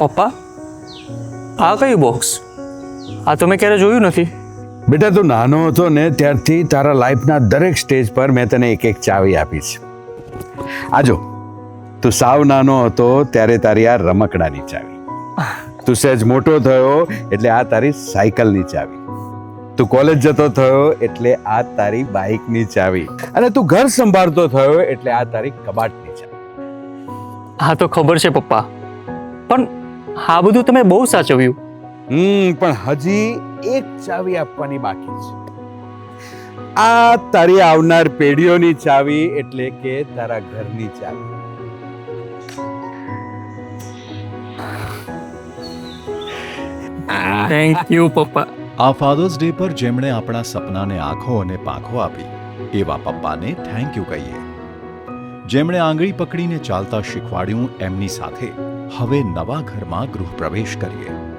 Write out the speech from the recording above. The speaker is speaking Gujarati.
પપ્પા આ કયું બોક્સ આ તો મેં ક્યારે જોયું નથી. બેટા તું નાનો હતો ને ત્યારથી તારા લાઈફના દરેક સ્ટેજ પર મેં તને એક એક ચાવી આપી છે. આજો તું સાવ નાનો હતો ત્યારે તારી આ રમકડાની ચાવી. તું સહેજ મોટો થયો એટલે આ તારી સાયકલની ચાવી. તું કોલેજ જતો થયો એટલે આ તારી બાઇકની ચાવી. અને તું ઘર સંભાળતો થયો એટલે આ તારી કબાટની ચાવી. હા તો ખબર છે પપ્પા પણ આ બધું તમે બહુ સાચવ્યું. હમ પણ હજી એક ચાવી આપવાની બાકી છે. આ તારી આવનાર પેઢીઓની ચાવી એટલે કે તારા ઘરની ચાવી. થેન્ક યુ પપ્પા. આ ફાધર્સ ડે પર જેમણે આપણા સપનાને આંખો અને પાંખો આપી એવા પપ્પાને થેન્ક યુ કહીએ. જેમણે આંગળી પકડીને ચાલતા શીખવાડ્યું એમની સાથે. હવે નવા ઘરમાં ગૃહ પ્રવેશ કરીએ.